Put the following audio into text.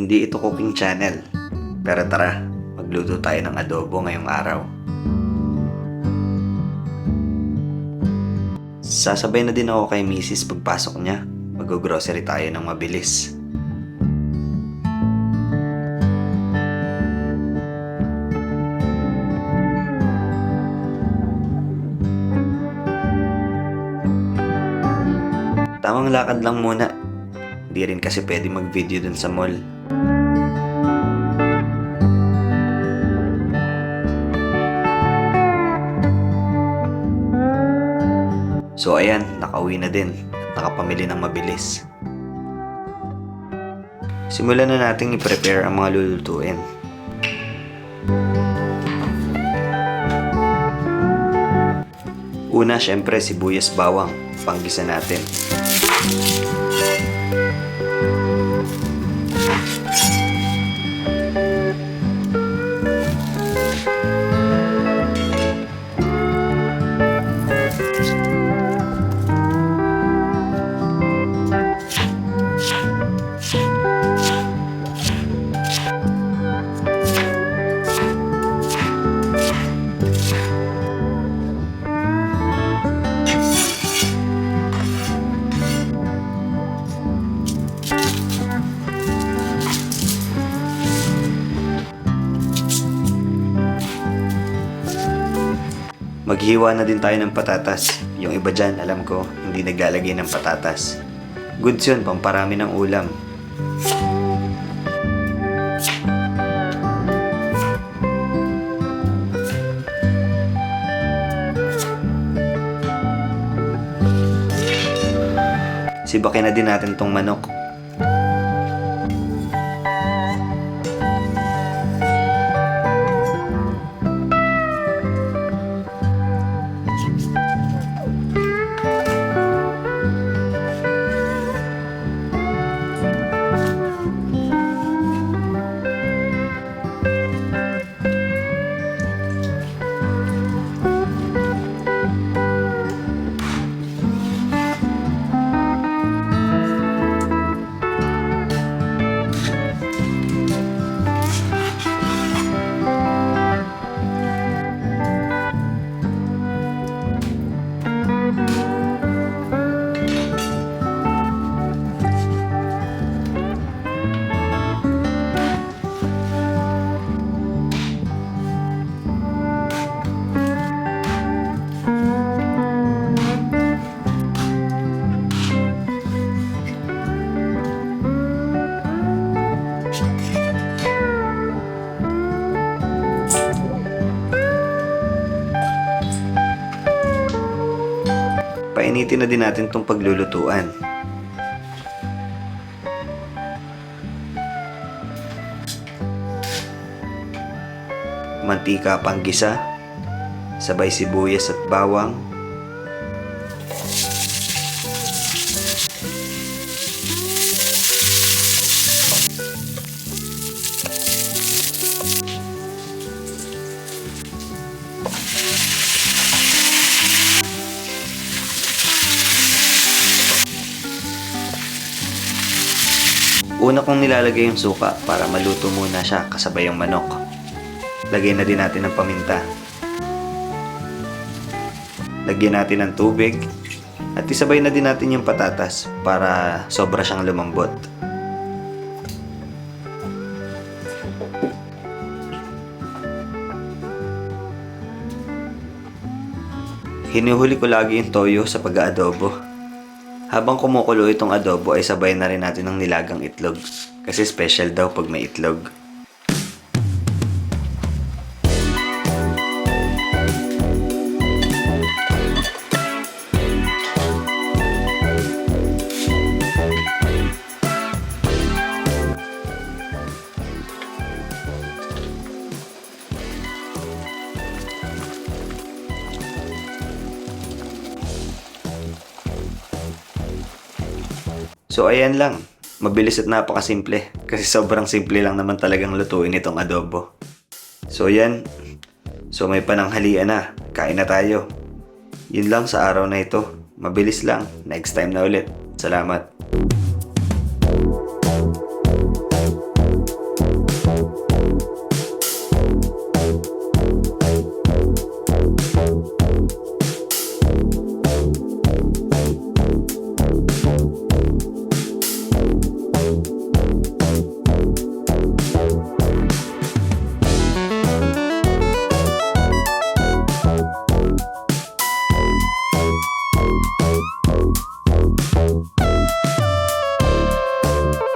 Hindi ito cooking channel. Pero tara, magluto tayo ng adobo ngayong araw. Sasabay na din ako kay Mrs. pagpasok niya. Mag-grocery tayo ng mabilis. Tamang lakad lang muna. Hindi rin kasi pwede mag-video dun sa mall. So ayan, nakauwi na din at nakapamili ng mabilis. Simulan na nating i-prepare ang mga lulutuin. Una, syempre, sibuyas bawang. Panggisa natin. Maghiwa na din tayo ng patatas. Yung iba dyan, alam ko, hindi naglalagay ng patatas. Goods yun, pamparami ng ulam. Sibakin na din natin tong manok. Painitin na din natin tong paglulutuan. Mantika panggisa, sabay sibuyas at bawang, Una kong nilalagay yung suka para maluto muna siya kasabay yung manok. Lagyan na din natin ng paminta. Lagyan natin ng tubig. At isabay na din natin yung patatas para sobra siyang lumambot. Hinuhuli ko lagi yung toyo sa pag-aadobo. Habang kumukulo itong adobo ay sabay na rin natin ng nilagang itlog. Kasi special daw pag may itlog. So ayan lang. Mabilis at napakasimple. Kasi sobrang simple lang naman talagang lutuin itong adobo. So yan. So may pananghalian na. Kain na tayo. Yun lang sa araw na ito. Mabilis lang. Next time na ulit. Salamat.